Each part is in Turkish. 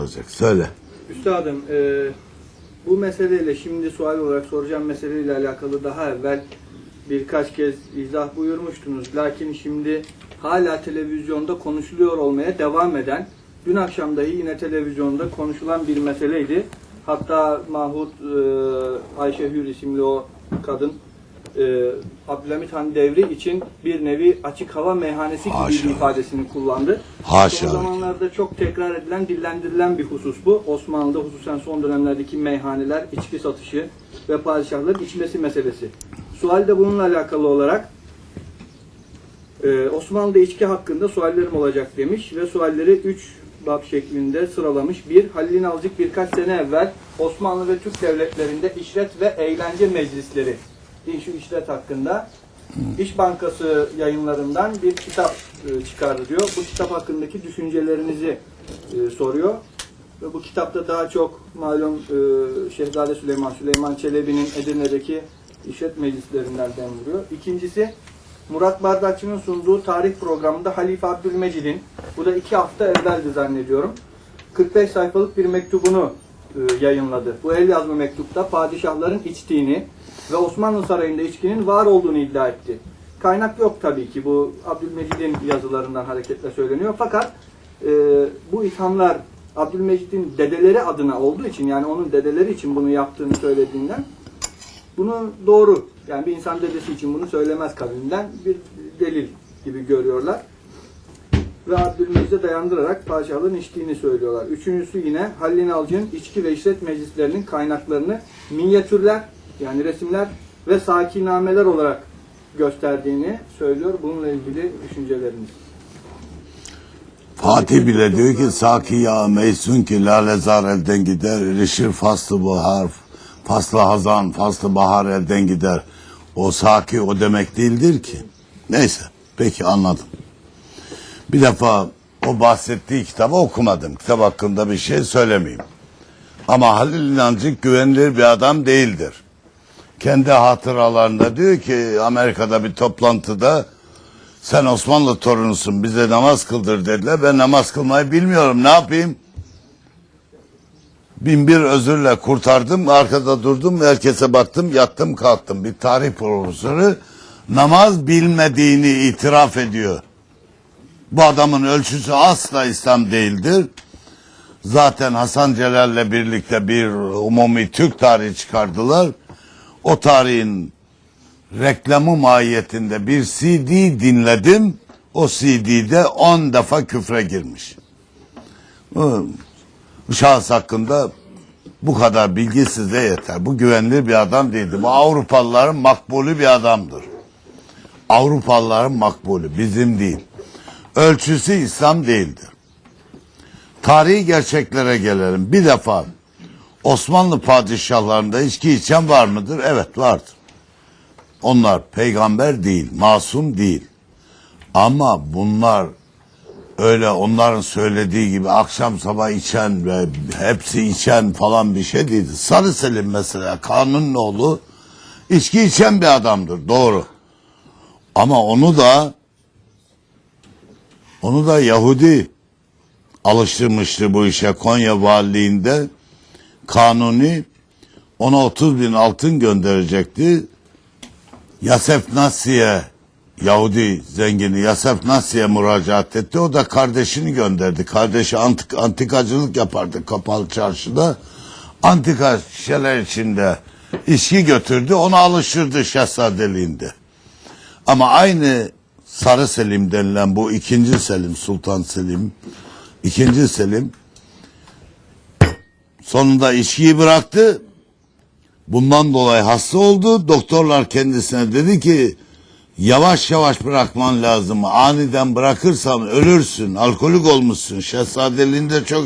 olacak. Söyle. Üstadım, e, bu meseleyle şimdi sual olarak soracağım meseleyle alakalı daha evvel birkaç kez izah buyurmuştunuz. Lakin şimdi hala televizyonda konuşuluyor olmaya devam eden, dün akşam dahi yine televizyonda konuşulan bir meseleydi. Hatta Mahmut e, Ayşe Hür isimli o kadın e, Abdülhamit Han devri için bir nevi açık hava meyhanesi gibi Haşa. bir ifadesini kullandı. Haşa. Son zamanlarda çok tekrar edilen, dillendirilen bir husus bu. Osmanlı'da hususen son dönemlerdeki meyhaneler, içki satışı ve padişahların içmesi meselesi. Sual de bununla alakalı olarak e, Osmanlı'da içki hakkında suallerim olacak demiş ve sualleri 3 bab şeklinde sıralamış. Bir, Halil İnalcık birkaç sene evvel Osmanlı ve Türk devletlerinde işret ve eğlence meclisleri şu işlet hakkında İş Bankası yayınlarından bir kitap e, çıkardı diyor. Bu kitap hakkındaki düşüncelerinizi e, soruyor. Ve bu kitapta daha çok malum e, Şehzade Süleyman, Süleyman Çelebi'nin Edirne'deki işlet meclislerinden dem. İkincisi Murat Bardakçı'nın sunduğu tarih programında Halife Abdülmecid'in, bu da iki hafta evveldi zannediyorum, 45 sayfalık bir mektubunu yayınladı. Bu el yazma mektupta padişahların içtiğini ve Osmanlı Sarayı'nda içkinin var olduğunu iddia etti. Kaynak yok tabii ki bu Abdülmecid'in yazılarından hareketle söyleniyor. Fakat e, bu ithamlar Abdülmecid'in dedeleri adına olduğu için yani onun dedeleri için bunu yaptığını söylediğinden bunu doğru yani bir insan dedesi için bunu söylemez kavimden bir delil gibi görüyorlar. Ve Abdülmecid'e dayandırarak padişahların içtiğini söylüyorlar. Üçüncüsü yine Halil İnalcı'nın içki ve işlet meclislerinin kaynaklarını minyatürler yani resimler ve sakinameler olarak gösterdiğini söylüyor. Bununla ilgili düşünceleriniz. Fatih bile diyor ki Saki ya meysun ki lalezar elden gider. Rişir faslı bahar, faslı hazan, faslı bahar elden gider. O Saki o demek değildir ki. Neyse peki anladım. Bir defa o bahsettiği kitabı okumadım. Kitap hakkında bir şey söylemeyeyim. Ama Halil İnancık güvenilir bir adam değildir. Kendi hatıralarında diyor ki Amerika'da bir toplantıda sen Osmanlı torunusun bize namaz kıldır dediler. Ben namaz kılmayı bilmiyorum ne yapayım? Bin bir özürle kurtardım. Arkada durdum. Herkese baktım. Yattım kalktım. Bir tarih profesörü namaz bilmediğini itiraf ediyor. Bu adamın ölçüsü asla İslam değildir. Zaten Hasan Celal'le birlikte bir umumi Türk tarihi çıkardılar. O tarihin reklamı mahiyetinde bir CD dinledim. O CD'de 10 defa küfre girmiş. Şahıs hakkında bu kadar bilgi size yeter. Bu güvenilir bir adam değildi. Bu Avrupalıların makbulü bir adamdır. Avrupalıların makbulü, bizim değil. Ölçüsü İslam değildir. Tarihi gerçeklere gelelim. Bir defa Osmanlı padişahlarında içki içen var mıdır? Evet vardır. Onlar peygamber değil, masum değil. Ama bunlar öyle onların söylediği gibi akşam sabah içen ve hepsi içen falan bir şey değildi. Sarı Selim mesela Kanun'un oğlu içki içen bir adamdır doğru. Ama onu da onu da Yahudi alıştırmıştı bu işe Konya valiliğinde Kanuni ona 30 bin altın gönderecekti. Yasef Nasi'ye Yahudi zengini Yasef Nasi'ye müracaat etti. O da kardeşini gönderdi. Kardeşi antik, antikacılık yapardı kapalı çarşıda. Antika şişeler içinde içki götürdü. Onu alıştırdı şehzadeliğinde. Ama aynı Sarı Selim denilen bu ikinci Selim, Sultan Selim, ikinci Selim sonunda içkiyi bıraktı. Bundan dolayı hasta oldu. Doktorlar kendisine dedi ki yavaş yavaş bırakman lazım. Aniden bırakırsan ölürsün. Alkolik olmuşsun. Şehzadeliğinde çok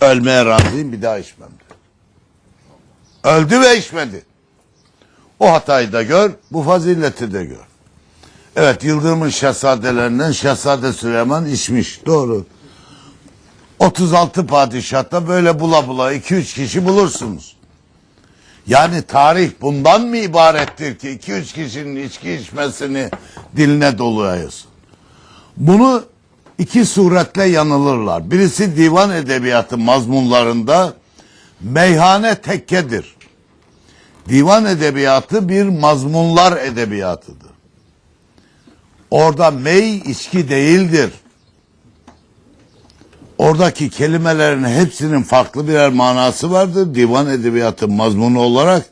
ölmeye razıyım bir daha içmem. Öldü ve içmedi. O hatayı da gör, bu fazileti de gör. Evet Yıldırım'ın şehzadelerinden Şehzade Süleyman içmiş. Doğru. 36 padişahta böyle bula bula 2-3 kişi bulursunuz. Yani tarih bundan mı ibarettir ki 2-3 kişinin içki içmesini diline dolayıyorsun? Bunu iki suretle yanılırlar. Birisi divan edebiyatı mazmunlarında meyhane tekkedir. Divan edebiyatı bir mazmunlar edebiyatıdır. Orada mey içki değildir. Oradaki kelimelerin hepsinin farklı birer manası vardır. Divan edebiyatı mazmunu olarak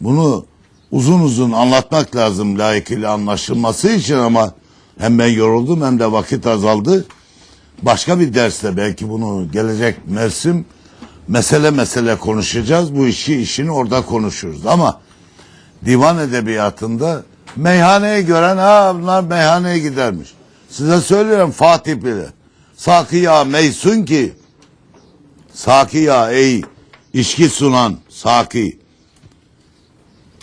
bunu uzun uzun anlatmak lazım layıkıyla anlaşılması için ama hem ben yoruldum hem de vakit azaldı. Başka bir derste belki bunu gelecek Mersim mesele mesele konuşacağız. Bu işi işini orada konuşuruz ama divan edebiyatında meyhaneye gören ha bunlar meyhaneye gidermiş. Size söylüyorum Fatih bile. Sakı ya meysun ki Sakı ya ey içki sunan Saki.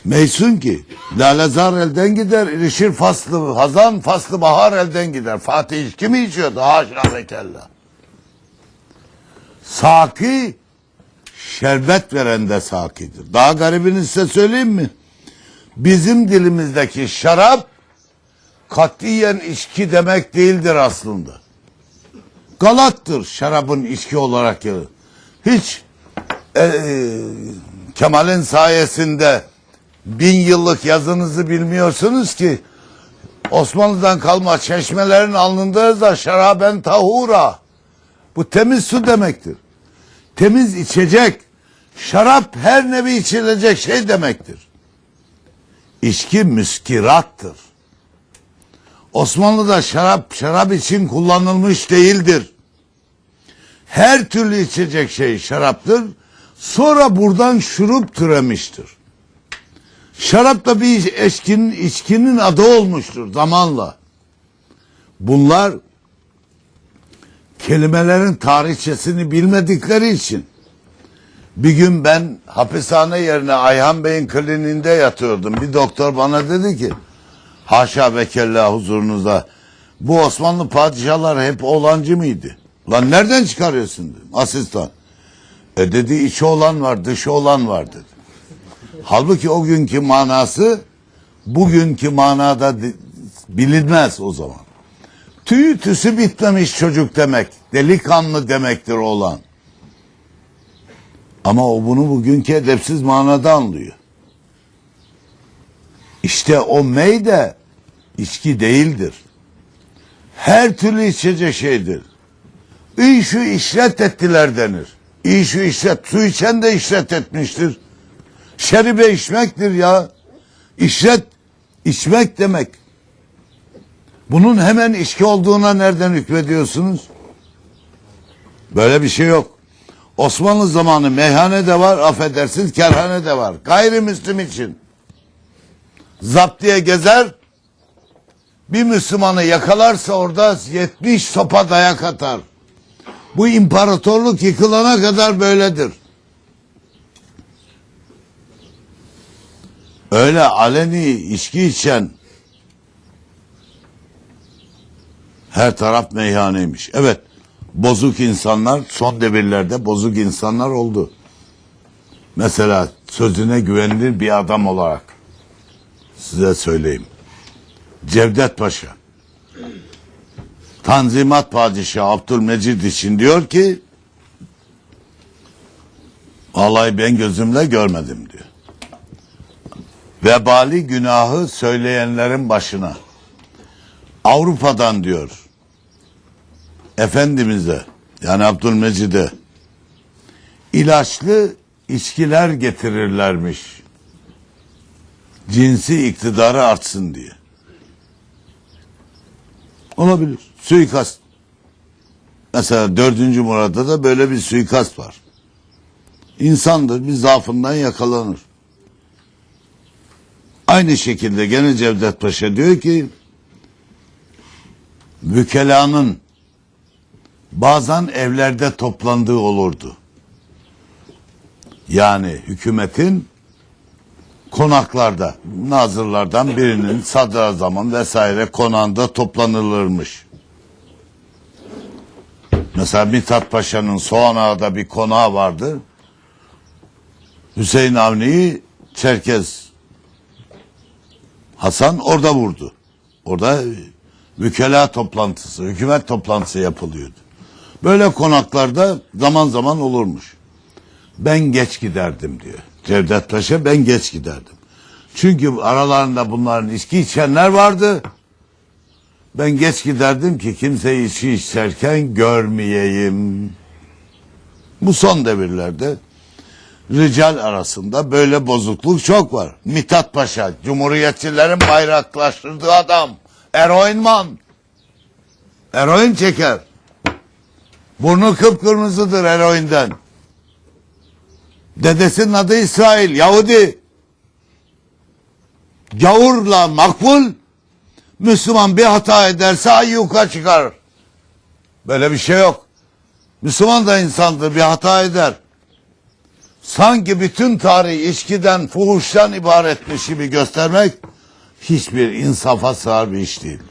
Meysun ki lalezar elden gider, ilişir faslı, hazan faslı bahar elden gider. Fatih içki mi içiyordu? Haşa ve kella. Saki şerbet veren de sakidir. Daha garibini size söyleyeyim mi? Bizim dilimizdeki şarap katiyen içki demek değildir aslında. Galattır şarabın içki olarak gelir. Hiç e, Kemal'in sayesinde bin yıllık yazınızı bilmiyorsunuz ki Osmanlı'dan kalma çeşmelerin alnında da şaraben tahura. Bu temiz su demektir. Temiz içecek, şarap her nevi içilecek şey demektir. İçki müskirattır. Osmanlı'da şarap şarap için kullanılmış değildir. Her türlü içecek şey şaraptır. Sonra buradan şurup türemiştir. Şarap da bir eşkinin, içkinin adı olmuştur zamanla. Bunlar kelimelerin tarihçesini bilmedikleri için bir gün ben hapishane yerine Ayhan Bey'in kliniğinde yatıyordum. Bir doktor bana dedi ki haşa ve kella huzurunuzda bu Osmanlı padişahlar hep olancı mıydı? Lan nereden çıkarıyorsun dedim asistan. E dedi içi olan var dışı olan var dedi. Halbuki o günkü manası bugünkü manada bilinmez o zaman. Tüyü tüsü bitmemiş çocuk demek. Delikanlı demektir olan. Ama o bunu bugünkü edepsiz manada anlıyor. İşte o mey de içki değildir. Her türlü içecek şeydir. İyi şu işret ettiler denir. İyi şu işret. Su içen de işret etmiştir. Şeribe içmektir ya. İşret içmek demek. Bunun hemen içki olduğuna nereden hükmediyorsunuz? Böyle bir şey yok. Osmanlı zamanı meyhane de var, affedersiniz kerhane de var. Gayrimüslim için. Zaptiye gezer, bir Müslümanı yakalarsa orada 70 sopa dayak atar. Bu imparatorluk yıkılana kadar böyledir. Öyle aleni içki içen her taraf meyhaneymiş. Evet bozuk insanlar son devirlerde bozuk insanlar oldu. Mesela sözüne güvenilir bir adam olarak size söyleyeyim. Cevdet Paşa Tanzimat Padişahı Abdülmecid için diyor ki Vallahi ben gözümle görmedim diyor. Vebali günahı söyleyenlerin başına. Avrupa'dan diyor. Efendimiz'e yani Abdülmecid'e ilaçlı içkiler getirirlermiş. Cinsi iktidarı artsın diye. Olabilir. Suikast. Mesela dördüncü Murat'ta da böyle bir suikast var. İnsandır bir zaafından yakalanır. Aynı şekilde gene Cevdet Paşa diyor ki vükelanın bazen evlerde toplandığı olurdu. Yani hükümetin konaklarda, nazırlardan birinin sadrazamın vesaire konağında toplanılırmış. Mesela Mithat Paşa'nın Soğan Ağa'da bir konağı vardı. Hüseyin Avni'yi Çerkez Hasan orada vurdu. Orada Vükela toplantısı, hükümet toplantısı yapılıyordu. Böyle konaklarda zaman zaman olurmuş. Ben geç giderdim diyor. Cevdet Paşa ben geç giderdim. Çünkü aralarında bunların içki içenler vardı. Ben geç giderdim ki kimseyi içki içerken görmeyeyim. Bu son devirlerde rical arasında böyle bozukluk çok var. Mithat Paşa, Cumhuriyetçilerin bayraklaştırdığı adam. Eroinman. Eroin çeker. Burnu kıpkırmızıdır eroinden. Dedesinin adı İsrail, Yahudi. Gavurla makbul, Müslüman bir hata ederse ayyuka çıkar. Böyle bir şey yok. Müslüman da insandır bir hata eder. Sanki bütün tarih içkiden, fuhuştan ibaretmiş gibi göstermek hiçbir insafa sığar bir iş değildir.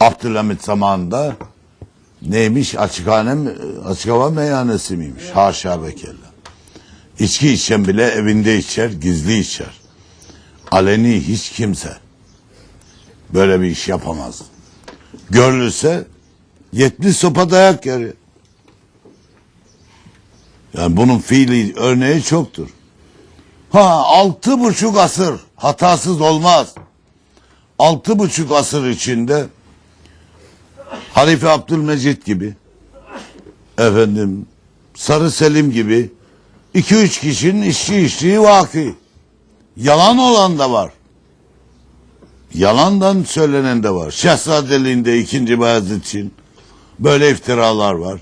Abdülhamit zamanında neymiş açıkhane mi, açık hava meyhanesi miymiş? Haşa ve kella. İçki içen bile evinde içer, gizli içer. Aleni hiç kimse böyle bir iş yapamaz. Görülürse 70 sopa dayak yer. Yani bunun fiili örneği çoktur. Ha altı buçuk asır hatasız olmaz. Altı buçuk asır içinde Halife Abdülmecit gibi efendim Sarı Selim gibi iki üç kişinin işçi içtiği vaki. Yalan olan da var. Yalandan söylenen de var. Şehzadeliğinde ikinci Bayezid için böyle iftiralar var.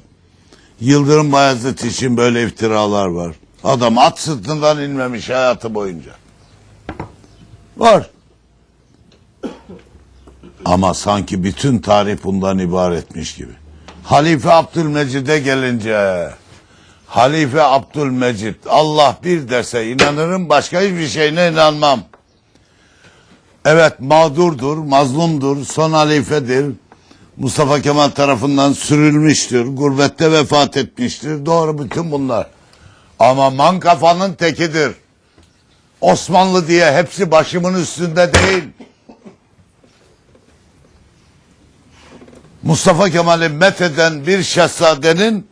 Yıldırım Bayezid için böyle iftiralar var. Adam at sırtından inmemiş hayatı boyunca. Var. Ama sanki bütün tarih bundan ibaretmiş gibi. Halife Abdülmecid'e gelince Halife Abdülmecid Allah bir derse inanırım başka hiçbir şeyine inanmam. Evet mağdurdur, mazlumdur, son halifedir. Mustafa Kemal tarafından sürülmüştür, gurbette vefat etmiştir. Doğru bütün bunlar. Ama man kafanın tekidir. Osmanlı diye hepsi başımın üstünde değil. Mustafa Kemal'i metheden bir şehzadenin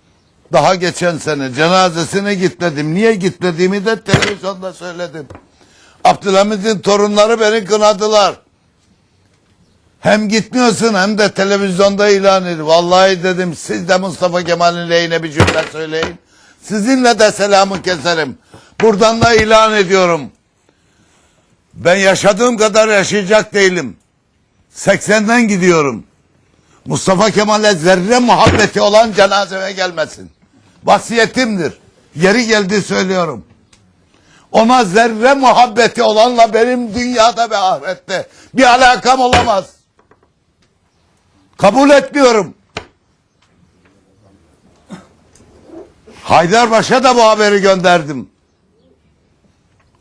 daha geçen sene cenazesine gitmedim. Niye gitmediğimi de televizyonda söyledim. Abdülhamid'in torunları beni kınadılar. Hem gitmiyorsun hem de televizyonda ilan edin. Vallahi dedim siz de Mustafa Kemal'in lehine bir cümle söyleyin. Sizinle de selamı keserim. Buradan da ilan ediyorum. Ben yaşadığım kadar yaşayacak değilim. 80'den gidiyorum. Mustafa Kemal'e zerre muhabbeti olan cenazeme gelmesin. Vasiyetimdir. Yeri geldi söylüyorum. Ona zerre muhabbeti olanla benim dünyada ve ahirette bir alakam olamaz. Kabul etmiyorum. Haydarpaşa da bu haberi gönderdim.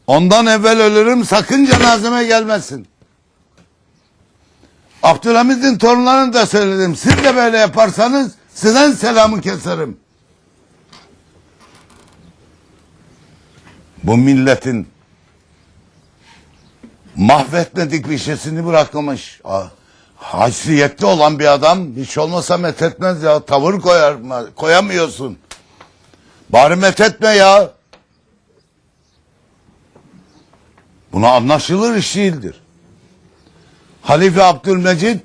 Ondan evvel ölürüm sakın cenazeme gelmesin. Abdülhamid'in torunlarını da söyledim. Siz de böyle yaparsanız sizden selamı keserim. Bu milletin mahvetmedik bir şeysini bırakmamış. Haysiyetli olan bir adam hiç olmasa methetmez ya. Tavır koyar, koyamıyorsun. Bari methetme ya. Buna anlaşılır iş değildir. Halife Abdülmecid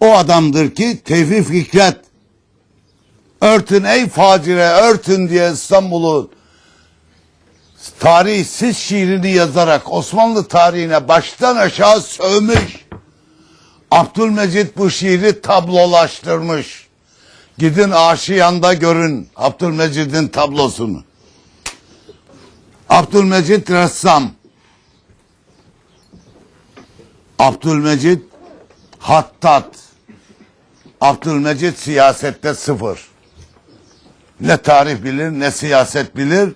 o adamdır ki Tevfik Fikret örtün ey facire örtün diye İstanbul'u tarihsiz şiirini yazarak Osmanlı tarihine baştan aşağı sövmüş. Abdülmecid bu şiiri tablolaştırmış. Gidin Aşiyan'da görün Abdülmecid'in tablosunu. Abdülmecid ressam. Abdülmecid hattat. Abdülmecid siyasette sıfır. Ne tarih bilir ne siyaset bilir.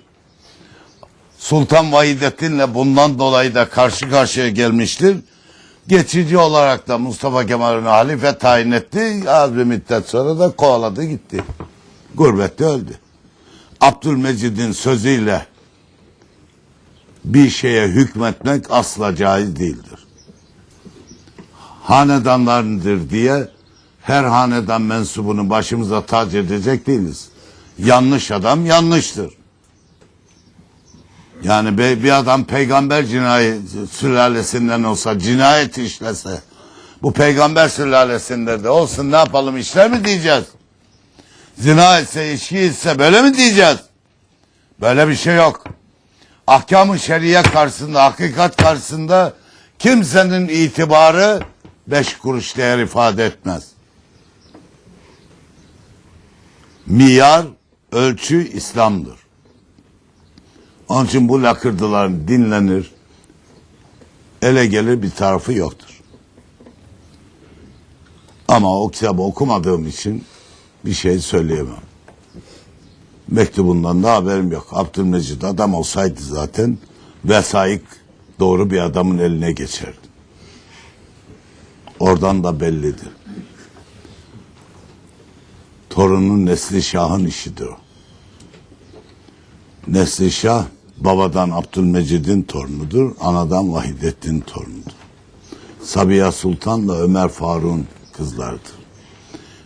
Sultan Vahidettin'le bundan dolayı da karşı karşıya gelmiştir. Geçici olarak da Mustafa Kemal'in halife tayin etti. Az bir müddet sonra da kovaladı gitti. Gurbette öldü. Abdülmecid'in sözüyle bir şeye hükmetmek asla caiz değildir. Hanedanlarındır diye her hanedan mensubunu başımıza tac edecek değiliz. Yanlış adam yanlıştır. Yani bir adam peygamber cinayet sülalesinden olsa cinayet işlese bu peygamber sülalesinde de olsun ne yapalım işler mi diyeceğiz? Zina etse içki ise böyle mi diyeceğiz? Böyle bir şey yok. Ahkam-ı şeriye karşısında, hakikat karşısında kimsenin itibarı beş kuruş değer ifade etmez. Miyar, ölçü İslam'dır. Onun için bu lakırdıların dinlenir, ele gelir bir tarafı yoktur. Ama o kitabı okumadığım için bir şey söyleyemem. Mektubundan da haberim yok. Abdülmecid adam olsaydı zaten vesayık doğru bir adamın eline geçerdi. Oradan da bellidir. Torunun Nesli Şah'ın işidir o. Nesli Şah babadan Abdülmecid'in torunudur, anadan Vahidettin torunudur. Sabiha Sultan da Ömer Faruk'un kızlarıdır.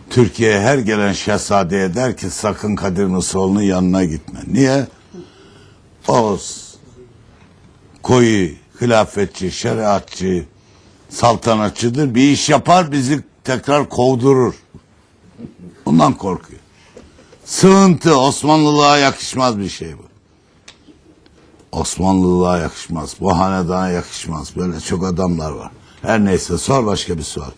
Türkiye'ye her gelen şehzadeye der ki sakın Kadir Mısıroğlu'nun yanına gitme. Niye? O s- koyu, hilafetçi, şeriatçı, saltanatçıdır. Bir iş yapar bizi tekrar kovdurur. Bundan korkuyor. Sığıntı Osmanlılığa yakışmaz bir şey bu. Osmanlılığa yakışmaz. Bu hanedana yakışmaz. Böyle çok adamlar var. Her neyse sor başka bir sual.